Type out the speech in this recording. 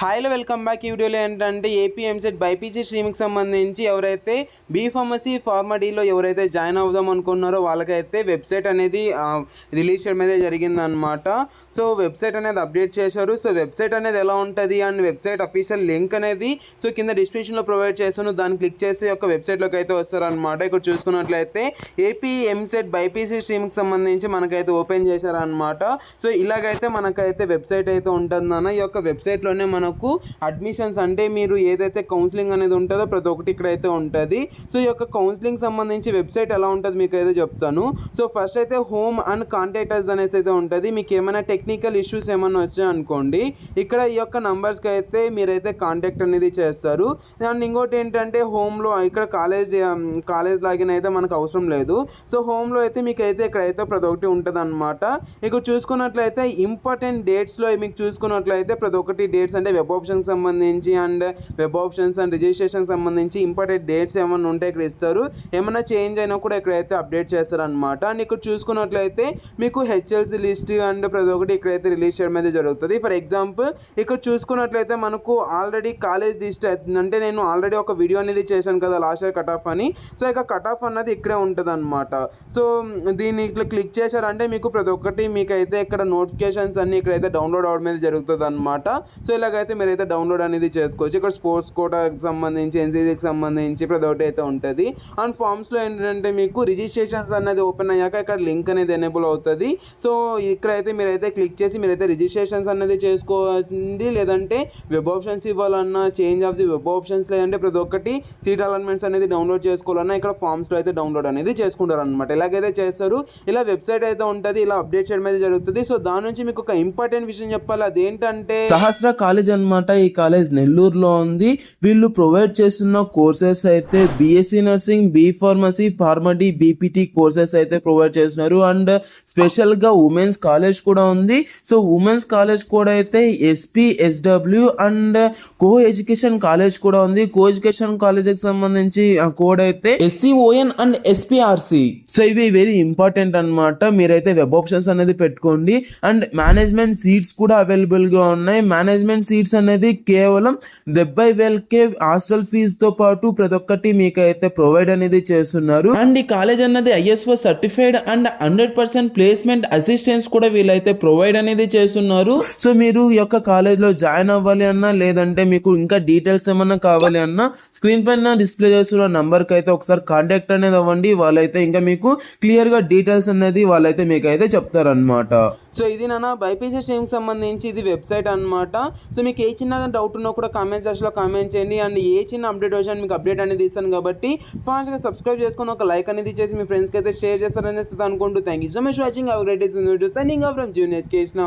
హాయ్లో welcome back ఈ వీడియోలో ఏంటంటే ఏపీ ఎంసెట్ బైపీసీ స్ట్రీమ్కి సంబంధించి ఎవరైతే బీ ఫార్మసీ ఫార్మడీలో ఎవరైతే జాయిన్ అవుదాం అనుకున్నారో వాళ్ళకైతే వెబ్సైట్ అనేది రిలీజ్ చేయడం అయితే జరిగిందనమాట సో వెబ్సైట్ అనేది అప్డేట్ చేశారు. సో వెబ్సైట్ అనేది ఎలా ఉంటుంది అండ్ వెబ్సైట్ అఫీషియల్ లింక్ అనేది సో కింద డిస్క్రిప్షన్లో ప్రొవైడ్ చేశాను. దాన్ని క్లిక్ చేసి ఒక వెబ్సైట్లోకి అయితే వస్తారనమాట ఇక్కడ చూసుకున్నట్లయితే ఏపీ ఎంసెట్ బైపీసీ స్ట్రీమ్కి సంబంధించి మనకైతే ఓపెన్ చేశారనమాట సో ఇలాగైతే మనకైతే వెబ్సైట్ అయితే ఉంటుందన్న ఈ యొక్క వెబ్సైట్లోనే మనకు అడ్మిషన్స్ అంటే మీరు ఏదైతే కౌన్సిలింగ్ అనేది ఉంటుందో ప్రతి ఒక్కటి ఇక్కడైతే ఉంటుంది. సో ఈ యొక్క కౌన్సిలింగ్ సంబంధించి వెబ్సైట్ ఎలా ఉంటుంది మీకు అయితే చెప్తాను. సో ఫస్ట్ అయితే హోమ్ అండ్ కాంటాక్టర్స్ అనేసి అయితే ఉంటుంది. మీకు ఏమైనా టెక్నికల్ ఇష్యూస్ ఏమైనా వచ్చాయి అనుకోండి ఇక్కడ ఈ యొక్క నంబర్స్కి అయితే మీరైతే కాంటాక్ట్ అనేది చేస్తారు. అండ్ ఇంకోటి ఏంటంటే హోమ్లో ఇక్కడ కాలేజ్ కాలేజ్ లాగిన్ అయితే మనకు అవసరం లేదు. సో హోమ్లో అయితే మీకు అయితే ఇక్కడైతే ప్రతి ఒక్కటి ఉంటుంది అనమాట ఇక్కడ చూసుకున్నట్లయితే ఇంపార్టెంట్ డేట్స్లో మీకు చూసుకున్నట్లయితే ప్రతి ఒక్కటి డేట్స్ అంటే వెబ్ ఆప్షన్కి సంబంధించి అండ్ వెబ్ ఆప్షన్స్ అండ్ రిజిస్ట్రేషన్కి సంబంధించి ఇంపార్టెంట్ డేట్స్ ఏమైనా ఉంటే ఇక్కడ ఇస్తారు. ఏమైనా చేంజ్ అయినా కూడా ఇక్కడైతే అప్డేట్ చేస్తారనమాట అండ్ ఇక్కడ చూసుకున్నట్లయితే మీకు హెచ్ఎల్సి లిస్ట్ అండ్ ప్రతి ఒక్కటి ఇక్కడైతే రిలీజ్ చేయడం అయితే జరుగుతుంది. ఫర్ ఎగ్జాంపుల్ ఇక్కడ చూసుకున్నట్లయితే మనకు ఆల్రెడీ కాలేజ్ లిస్ట్ అంటే నేను ఆల్రెడీ ఒక వీడియో అనేది చేశాను కదా లాస్ట్ ఇయర్ కట్ ఆఫ్ అని. సో ఇక కట్ ఆఫ్ అన్నది ఇక్కడే ఉంటుంది అనమాట సో దీన్ని ఇట్లా క్లిక్ చేశారంటే మీకు ప్రతి ఒక్కటి మీకు అయితే ఇక్కడ నోటిఫికేషన్స్ అన్ని ఇక్కడైతే డౌన్లోడ్ అవడం అయితే జరుగుతుంది అనమాట సో ఇలాగైతే అయితే మీరైతే డౌన్లోడ్ అనేది చేసుకోవచ్చు. ఇక్కడ స్పోర్ట్స్ కోటాకి సంబంధించి ఎన్సీసీకి సంబంధించి ప్రతి ఒకటి అయితే ఉంటుంది. అండ్ ఫామ్స్లో ఏంటంటే మీకు రిజిస్ట్రేషన్స్ అనేది ఓపెన్ అయ్యాక ఇక్కడ లింక్ అనేది ఎనేబుల్ అవుతుంది. సో ఇక్కడైతే మీరైతే క్లిక్ చేసి మీరైతే రిజిస్ట్రేషన్స్ అనేది చేసుకోవాలి లేదంటే వెబ్ ఆప్షన్స్ ఇవ్వాలన్నా change of the web options లేదంటే ప్రతి ఒక్కటి సీట్ అలాట్మెంట్స్ అనేది డౌన్లోడ్ చేసుకోవాలన్నా ఇక్కడ ఫామ్స్లో అయితే డౌన్లోడ్ అనేది చేసుకుంటారు అనమాట ఇలాగైతే చేస్తారు ఇలా వెబ్సైట్ అయితే ఉంటుంది ఇలా అప్డేట్ చేయడం అయితే జరుగుతుంది. సో దాని నుంచి మీకు ఒక ఇంపార్టెంట్ విషయం చెప్పాలి. అదేంటంటే సహస్ర కాలేజ్ అన్నమాట. ఈ కాలేజ్ నెల్లూరులో ఉంది. వీళ్ళు ప్రొవైడ్ చేస్తున్న కోర్సెస్ అయితే BSc nursing B pharmacy PharmD BPT courses అయితే ప్రొవైడ్ చేస్తున్నారు. అండ్ స్పెషల్గా ఉమెన్స్ కాలేజ్ కూడా ఉంది. సో ఉమెన్స్ కాలేజ్ కూడా అయితే SP SW and co education college కూడా ఉంది. కో ఎడ్యుకేషన్ కాలేజ్కి సంబంధించి కోడ్ అయితే ఎస్సీఓఎన్ అండ్ ఎస్పీఆర్సి సో ఇవి వెరీ ఇంపార్టెంట్ అన్నమాట. మీరైతే వెబ్ ఆప్షన్స్ అనేది పెట్టుకోండి. అండ్ మేనేజ్మెంట్ సీట్స్ కూడా అవైలబుల్గా ఉన్నాయి. మేనేజ్మెంట్ సీట్స్ అనేది కేవలం డెబ్బై వేలకే హాస్టల్ ఫీజు తో పాటు ప్రతి ఒక్కటి మీకు అయితే ప్రొవైడ్ అనేది చేస్తున్నారు. అండ్ ఈ కాలేజ్ అన్నది ISO certified and hundred percent placement assistance కూడా వీళ్ళైతే ప్రొవైడ్ అనేది చేస్తున్నారు. సో మీరు ఈ యొక్క కాలేజ్లో జాయిన్ అవ్వాలి అన్నా లేదంటే మీకు ఇంకా డీటెయిల్స్ ఏమన్నా కావాలి అన్నా స్క్రీన్ పైన డిస్ప్లే చేస్తున్న నంబర్కి అయితే ఒకసారి కాంటాక్ట్ అనేది అవ్వండి. వాళ్ళైతే ఇంకా మీకు క్లియర్గా డీటెయిల్స్ అనేది వాళ్ళైతే మీకు అయితే చెప్తారనమాట సో ఇది నాన్న బైపీసీ స్ట్రీమ్కి సంబంధించి ఇది వెబ్సైట్ అనమాట సో మీకు ఏ చిన్న డౌట్ ఉన్నా కూడా కామెంట్ సెక్షన్లో కామెంట్ చేయండి. అండ్ ఏ చిన్న అప్డేట్ వచ్చినా మీకు అప్డేట్ అనేది ఇస్తాను కాబట్టి ఫాస్ట్గా సబ్స్క్రైబ్ చేసుకొని ఒక లైక్ అనేది చేసి మీ ఫ్రెండ్స్కి అయితే షేర్ చేస్తారనేసి అనుకుంటూ. Thank you so much watching our great signing from junior education